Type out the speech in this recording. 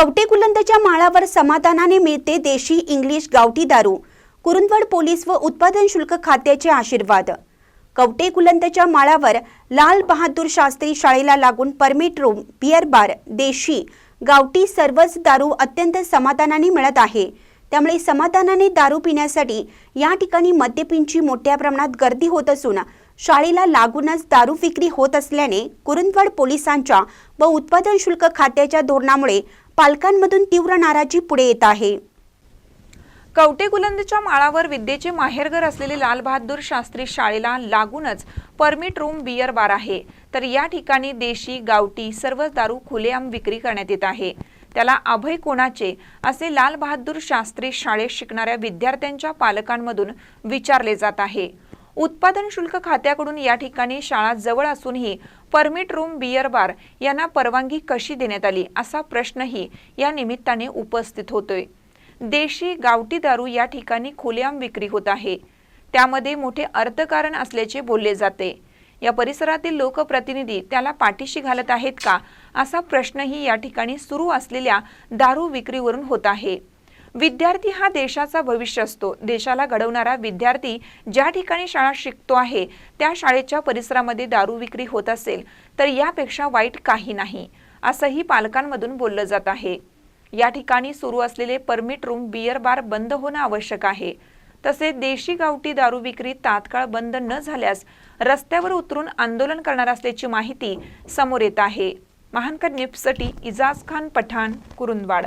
कवटे कुलंदच्या माळावर समाधानाने मिळते देशी इंग्लिश गावठी दारू. कुरुंदवड पोलीस व उत्पादन शुल्क खात्याचे आशीर्वाद. कवटे कुलंदच्या माळावर लाल बहादूर शास्त्री शाळेला लागून परमिट रूम बिअर बार देशी गावठी सर्वच दारू अत्यंत समाधानाने मिळत आहे. त्यामुळे समाधानाने दारू पिण्यासाठी या ठिकाणी मद्यपींची मोठ्या प्रमाणात गर्दी होत असून शाळेला लागूनच दारू विक्री होत असल्याने कुरुंदवाड पोलिसांच्या व उत्पादन शुल्क खात्याच्या धोरणामुळे पालकांमधून तीव्र नाराजी पुढे येत आहे. कवटेकुलंदच्या माळावर विद्येचे माहेरघर असलेले लालबहादूर शास्त्री शाळेला लागूनच परमिट रूम बियर बार आहे. तर या ठिकाणी देशी गावठी सर्व दारू खुलेआम विक्री करण्यात येत आहे. त्याला अभय कोणाचे असे लालबहादूर शास्त्री शाळेत शिकणाऱ्या विद्यार्थ्यांच्या पालकांमधून विचारले जात आहे. उत्पादन शुल्क खात्याकडून या ठिकाणी शाळा जवळ असूनही परमिट रूम बियर बार यांना परवानगी कशी देण्यात आली असा प्रश्नही या निमित्ताने उपस्थित होतोय. देशी गावठी दारू या ठिकाणी खुलेआम विक्री होत आहे. त्यामध्ये मोठे अर्थकारण असल्याचे बोलले जाते. या परिसरातील लोकप्रतिनिधी त्याला पाठीशी घालत आहेत का असा प्रश्नही या ठिकाणी सुरू असलेल्या दारू विक्रीवरून होत आहे. विद्यार्थी हा देशाचा भविष्य असतो. देशाला घडवणारा विद्यार्थी ज्या ठिकाणी शाळा शिकतो आहे त्या शाळेच्या परिसरामध्ये दारू विक्री होत असेल तर यापेक्षा वाईट काही नाही असंही पालकांमधून बोललं जात आहे. या ठिकाणी सुरू असलेले परमिट रूम बियर बार बंद होणं आवश्यक आहे. तसेच देशी गावठी दारू विक्री तात्काळ बंद न झाल्यास रस्त्यावर उतरून आंदोलन करणार असल्याची माहिती समोर येत आहे. महानकर न्यूजसाठी इजाज खान पठाण कुरुंदवाड.